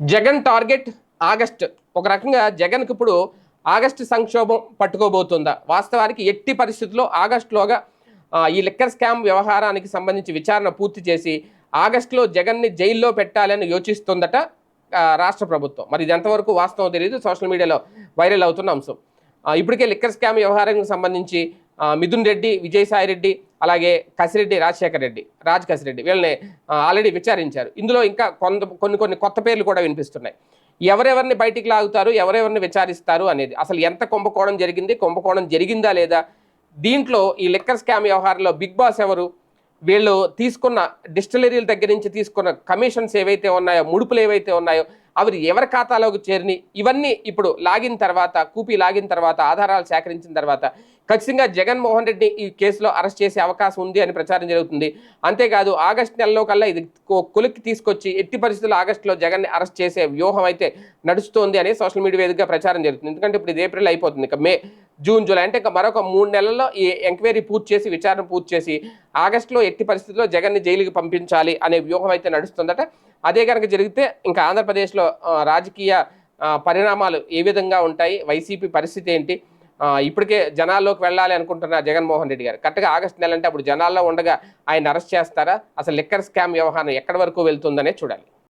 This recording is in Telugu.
Jagan target August. ఒక రకంగా జగన్కి ఇప్పుడు ఆగస్టు సంక్షోభం పట్టుకోబోతుందా? వాస్తవానికి ఎట్టి పరిస్థితుల్లో ఆగస్టులోగా ఈ లిక్కర్ స్కామ్ వ్యవహారానికి సంబంధించి విచారణ పూర్తి చేసి ఆగస్టులో జగన్ని జైల్లో పెట్టాలని యోచిస్తుందట రాష్ట్ర ప్రభుత్వం. మరి ఇది ఎంతవరకు వాస్తవం తెలియదు సోషల్ మీడియాలో వైరల్ అవుతున్న అంశం. ఇప్పటికే లిక్కర్ స్కామ్ వ్యవహారానికి సంబంధించి మిథున్ రెడ్డి విజయసాయి రెడ్డి అలాగే కసిరెడ్డి రాజశేఖర్ రెడ్డి రాజ్ కసిరెడ్డి వీళ్ళని ఆల్రెడీ విచారించారు. ఇందులో ఇంకా కొంత కొన్ని కొన్ని కొత్త పేర్లు కూడా వినిపిస్తున్నాయి. ఎవరెవరిని బయటికి లాగుతారు ఎవరెవరిని విచారిస్తారు అనేది. అసలు ఎంత కుంభకోణం జరిగింది కుంభకోణం జరిగిందా లేదా? దీంట్లో ఈ లిక్కర్ స్కామ్ వ్యవహారంలో బిగ్ బాస్ ఎవరు? వీళ్ళు తీసుకున్న డిస్టిలరీల దగ్గర నుంచి తీసుకున్న కమిషన్స్ ఏవైతే ఉన్నాయో ముడుపులు ఏవైతే ఉన్నాయో అవి ఎవరి ఖాతాలోకి చేరిని? ఇవన్నీ ఇప్పుడు లాగిన తర్వాత కూపీ లాగిన తర్వాత ఆధారాలు సేకరించిన తర్వాత ఖచ్చితంగా జగన్మోహన్ రెడ్డి ఈ కేసులో అరెస్ట్ చేసే అవకాశం ఉంది అని ప్రచారం జరుగుతుంది. అంతేకాదు ఆగస్టు నెలలో కల్లా ఇది కొలిక్కి తీసుకొచ్చి ఎట్టి పరిస్థితుల్లో ఆగస్టులో జగన్ని అరెస్ట్ చేసే వ్యూహం అయితే నడుస్తోంది అని సోషల్ మీడియా వేదికగా ప్రచారం జరుగుతుంది. ఎందుకంటే ఇప్పుడు ఇది ఏప్రిల్ అయిపోతుంది. ఇక మే జూన్ జూలై అంటే ఇంకా మరొక మూడు నెలల్లో ఈ ఎంక్వైరీ పూర్తి చేసి విచారణ పూర్తి చేసి ఆగస్టులో ఎట్టి పరిస్థితుల్లో జగన్ని జైలుకి పంపించాలి అనే వ్యూహం అయితే నడుస్తుందట. అదే కనుక జరిగితే ఇంకా ఆంధ్రప్రదేశ్లో రాజకీయ పరిణామాలు ఏ విధంగా ఉంటాయి వైసీపీ పరిస్థితి ఏంటి? ఇప్పటికే జనాల్లోకి వెళ్ళాలి అనుకుంటున్న జగన్మోహన్ రెడ్డి గారు. కరెక్ట్గా ఆగస్టు నెల అంటే అప్పుడు జనాల్లో ఉండగా ఆయన అరెస్ట్ చేస్తారా? అసలు లిక్కర్ స్కామ్ వ్యవహారం ఎక్కడి వరకు వెళ్తుందనే చూడాలి.